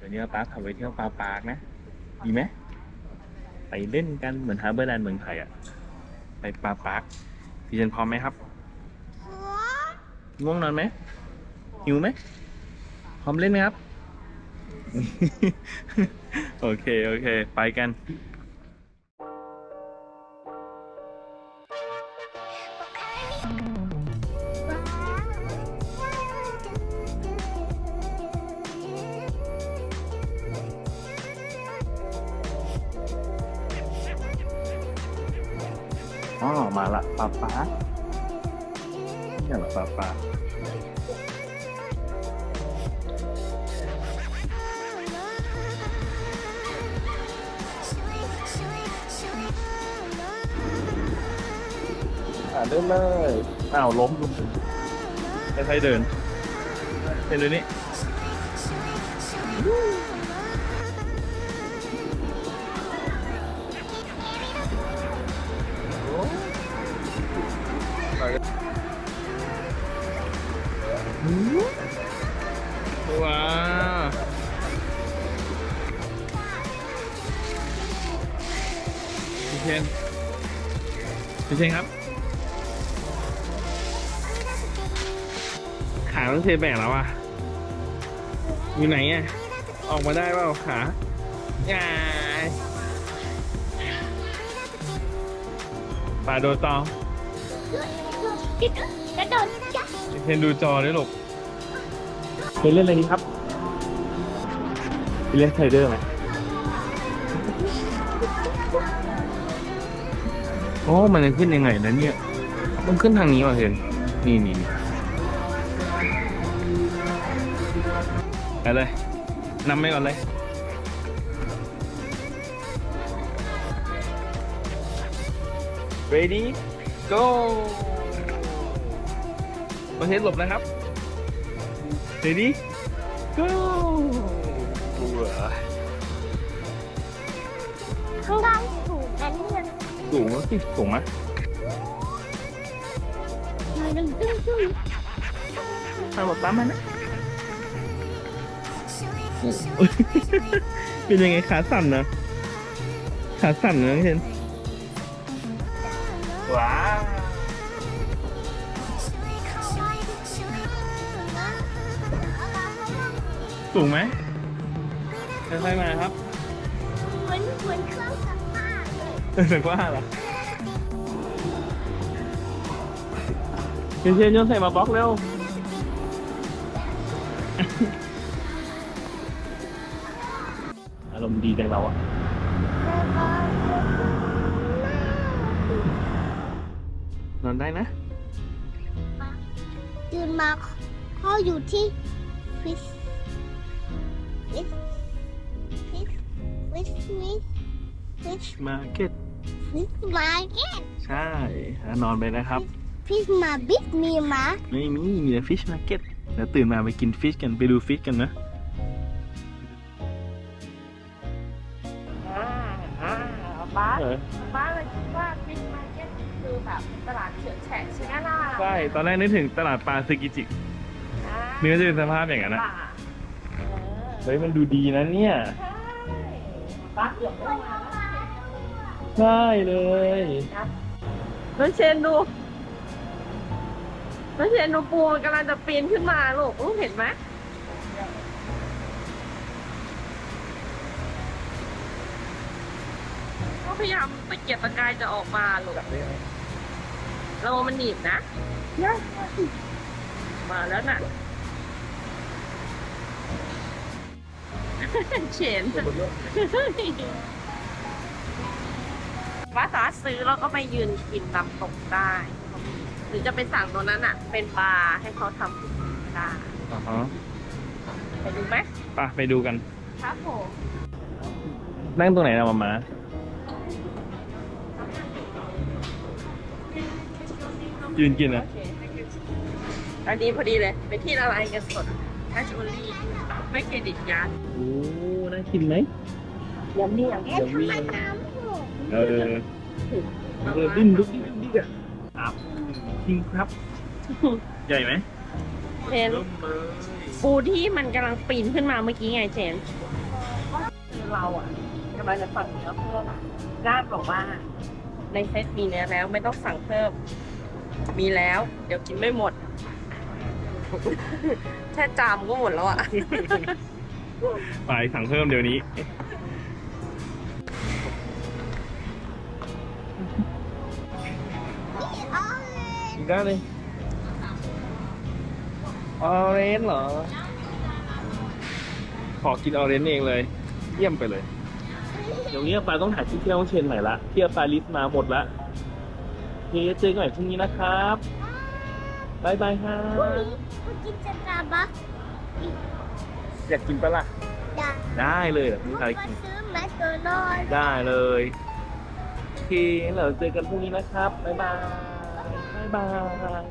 เดี๋ยวนี้ป้าพาไปเที่ยวปลาปากนะดีไหมไปเล่นกันเหมือนฮาร์เบอร์แลนด์เมืองไทยอะไปปลาปากพี่เจนพร้อมไหมครับง่วงนอนไหมหิวไหมพร้อมเล่นไหมครับ โอเค โอเค ไปกัน อ๋อมาละปลาปาร์คนี่เหรอปลาปาอ่าเริ่มเลยอ้าวล้มลุมค่อยๆเดินเป็นดูนี่ ว้าวพี่เชนพี่เชนครับ ขาต้องเทแบ่งแล้วอะ อยู่ไหนอะ ออกมาได้เปล่าขาอย่ายปลาโดนตอง กระโดดจ้ะเทนดูจอด้วยลูกเคยเล่นอะไรนี้ครับเล่นไทเดอร์ไหมโอ้มันจะขึ้นยังไงนะเนี่ย มันขึ้นทางนี้ว่ะเห็น นี่นี่นี่ไปเลยนำไปก่อนเลย ready go ประเทศหลบนะครับ ready go ข้างล่างสูงกันเนี่ยสูงแล้วสิสูงไหมมันดึงดึงดึงไปหมดตามมานะเป็นยังไงขาสั่นนะขาสั่นนะเห็นว้าว สูงไหมค่อยๆมาครับเหมือนเหมือนเครื่องซักผ้าเลยเออแต่ว่าเหรอเชนเชนโยนใส่มาบล็อกเร็ว อารมณ์ดีจังเราอะนอนได้นะ ตื่นมาเขาอยู่ที่ฟิช ฟิชฟิชฟิชฟิชฟิชมาเก็ตฟิชมาเก็ตใช่อะนอนไปนะครับฟิชมาบิสมีมาไม่มีมีแต่ฟิชมาเก็ตเดี๋ยวตื่นมาไปกินฟิชกันไปดูฟิชกันนะ อ่าอ่าบ้านเออบ้านเลยคิดว่าฟิชมาร์เก็ตคือแบบตลาดเฉื่อยแฉะใช่ไหมล่ะใช่ ตอนแรกนึกถึงตลาดปลาซึกิจิอ่าเนื้อจะเป็นสภาพอย่างนั้นนะป่า เออเฮ้ยมันดูดีนะเนี่ยใช่บ้านเกือบไม่มาแล้วใช่เลยน้องเชนดูน้องเชนดูปูมันกำลังจะปีนขึ้นมาลูกลูกเห็นไหมก็พยายามตะเกียกตะกายจะออกมาลูกเรามันหนีบนะ มาแล้วน่ะ เชนว่าสามารถซื้อแล้วก็ไปยืนกินน้ำตกได้ หรือจะไปสั่งตัวนั้นอะ เป็นปลาให้เขาทำก็ได้อ่าฮะไปดูไหมไปไปดูกัน ครับผมนั่งตรงไหนนะมามายืนกินนะโอเคอันนี้พอดีเลยเป็นที่ละลายเงินสด cash only ไม่เครดิตยัดโอ้น่ากินไหมยัมมี่ยัมเอ๊ะทำไมน้ำหกเออเออดิ้นลุกดิ้นลุกดิ้นอะครับจริงครับ ใหญ่ไหมเจนเริ่มเลยปูที่มันกำลังปีนขึ้นมาเมื่อกี้ไงเจนอเราอะกำลังจะสั่งเนื้อเพิ่มด้านบอกว่าในเซตมีเนื้อแล้วไม่ต้องสั่งเพิ่ม มีแล้ว เดี๋ยวกินไม่หมด แค่จามก็หมดแล้วอะไปสั่งเพิ่มเดี๋ยวนี้นี่ออเรนอีกได้านเลยออเรนจ์เหรอ ขอกินออเรนจ์เองเลย เยี่ยมไปเลย เดี๋ยวนี้ปาต้องหาที่เที่ยวต้องเชนใหม่ละ เที่ยวปาลิสมาหมดละโอเคเจอกันใหม่พรุ่งนี้นะครับบายบายครัพรุ่งบ นี้ไปกินสตาร์บัคอยากกินปะล่ะ อยากได้เลยเดี๋ยวพี่มาพาไปกิน ซื้อแมคโดนัลด์ได้เลยโอเคเราเจอกันพรุ่งนี้นะครับ บ๊ายบาย บ๊ายบาย